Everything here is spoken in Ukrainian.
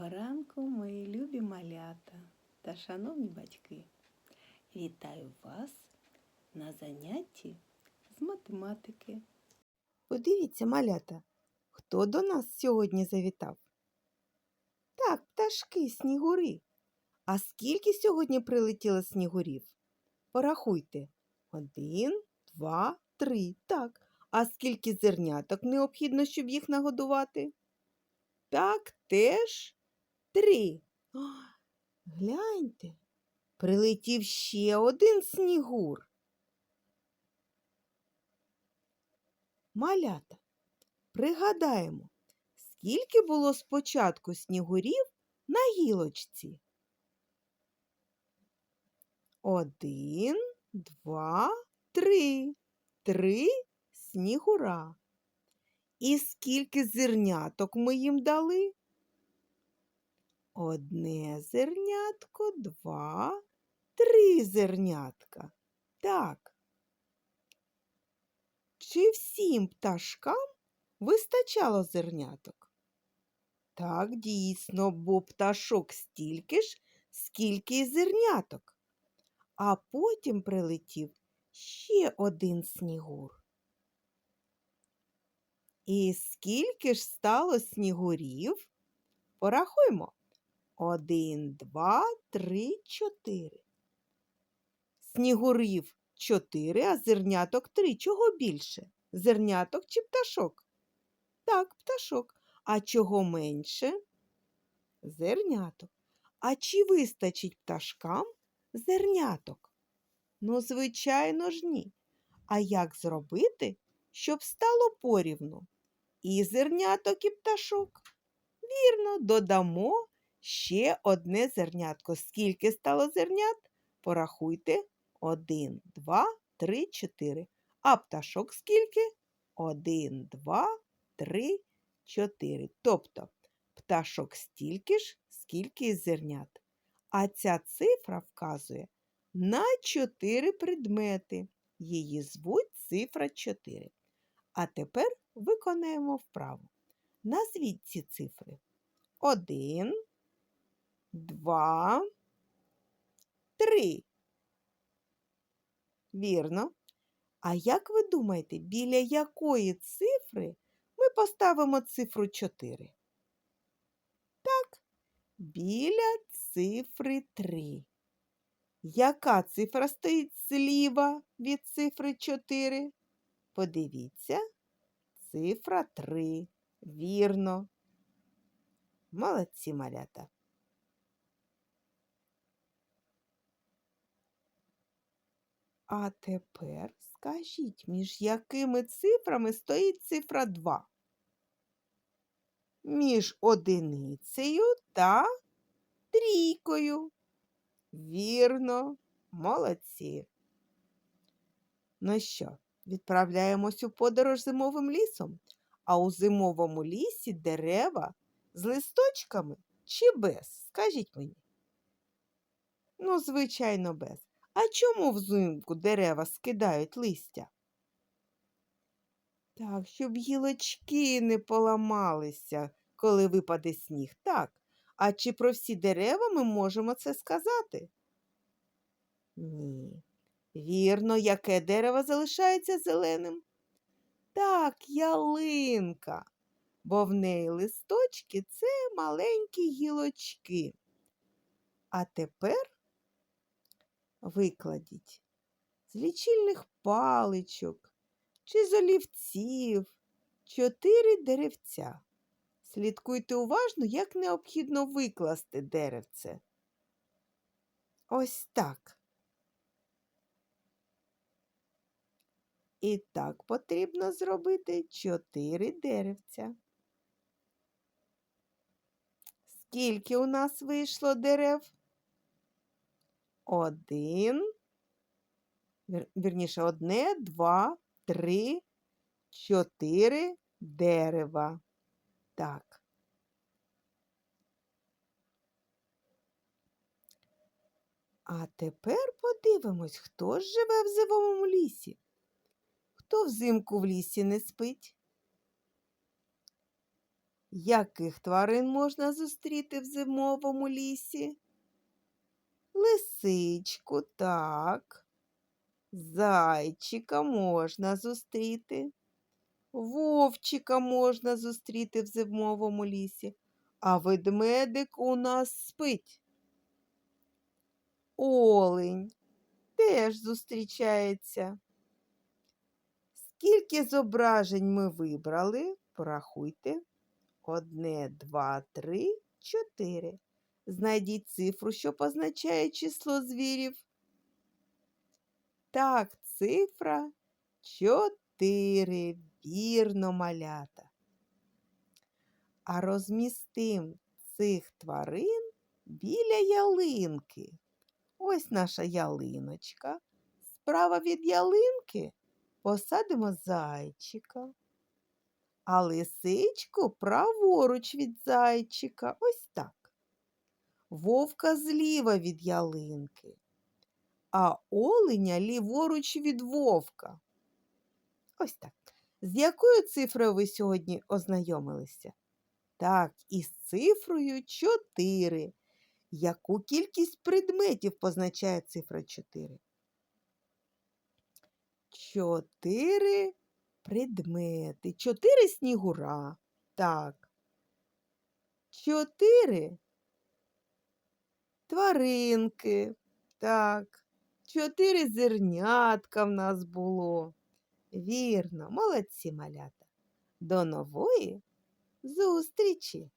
Доброго ранку, мої любі малята та шановні батьки. Вітаю вас на занятті з математики. Подивіться, малята, хто до нас сьогодні завітав? Так, пташки, снігури. А скільки сьогодні прилетіло снігурів? Порахуйте. Один, два, три. Так. А скільки зерняток необхідно, щоб їх нагодувати? Так, теж три. О, гляньте, прилетів ще один снігур. Малята, пригадаємо, скільки було спочатку снігурів на гілочці? Один, два, три. Три снігура. І скільки зерняток ми їм дали? Одне зернятко, два, три зернятка. Так. Чи всім пташкам вистачало зерняток? Так, дійсно, бо пташок стільки ж, скільки й зерняток. А потім прилетів ще один снігур. І скільки ж стало снігурів? Порахуймо. Один, два, три, чотири. Снігурів чотири, а зерняток три. Чого більше? Зерняток чи пташок? Так, пташок. А чого менше? Зерняток. А чи вистачить пташкам зерняток? Ну, звичайно ж, ні. А як зробити, щоб стало порівну? І зерняток, і пташок. Вірно, додамо ще одне зернятко. Скільки стало зернят? Порахуйте. Один, два, три, чотири. А пташок скільки? Один, два, три, чотири. Тобто пташок стільки ж, скільки і зернят. А ця цифра вказує на чотири предмети. Її звуть цифра 4. А тепер виконаємо вправу. Назвіть ці цифри. Один, два, три. Вірно. А як ви думаєте, біля якої цифри ми поставимо цифру 4? Так, біля цифри 3. Яка цифра стоїть зліва від цифри 4? Подивіться, цифра 3. Вірно. Молодці малята. А тепер скажіть, між якими цифрами стоїть цифра 2? Між одиницею та трійкою. Вірно, молодці. Ну що, відправляємось у подорож зимовим лісом, а у зимовому лісі дерева з листочками чи без? Скажіть мені. Ну, звичайно, без. А чому взимку дерева скидають листя? Так, щоб гілочки не поламалися, коли випаде сніг. Так. А чи про всі дерева ми можемо це сказати? Ні. Вірно, яке дерево залишається зеленим? Так, ялинка, бо в неї листочки це маленькі гілочки. А тепер викладіть з лічильних паличок чи з олівців чотири деревця. Слідкуйте уважно, як необхідно викласти деревце. Ось так. І так потрібно зробити чотири деревця. Скільки у нас вийшло дерев? Один, вірніше, одне, два, три, чотири дерева. Так. А тепер подивимось, хто ж живе в зимовому лісі. Хто взимку в лісі не спить? Яких тварин можна зустріти в зимовому лісі? Лисичку, так. Зайчика можна зустріти. Вовчика можна зустріти в зимовому лісі, а ведмедик у нас спить. Олень теж зустрічається. Скільки зображень ми вибрали? Порахуйте. Одне, два, три, чотири. Знайдіть цифру, що позначає число звірів. Так, цифра чотири. Вірно, малята. А розмістим цих тварин біля ялинки. Ось наша ялиночка. Справа від ялинки посадимо зайчика, а лисичку праворуч від зайчика. Ось так. Вовка зліва від ялинки, а оленя ліворуч від вовка. Ось так. З якою цифрою ви сьогодні ознайомилися? Так, із цифрою 4. Яку кількість предметів позначає цифра 4? Чотири предмети. Чотири снігура. Так. Чотири тваринки. Так. Чотири зернятка в нас було. Вірно, молодці малята. До нової зустрічі!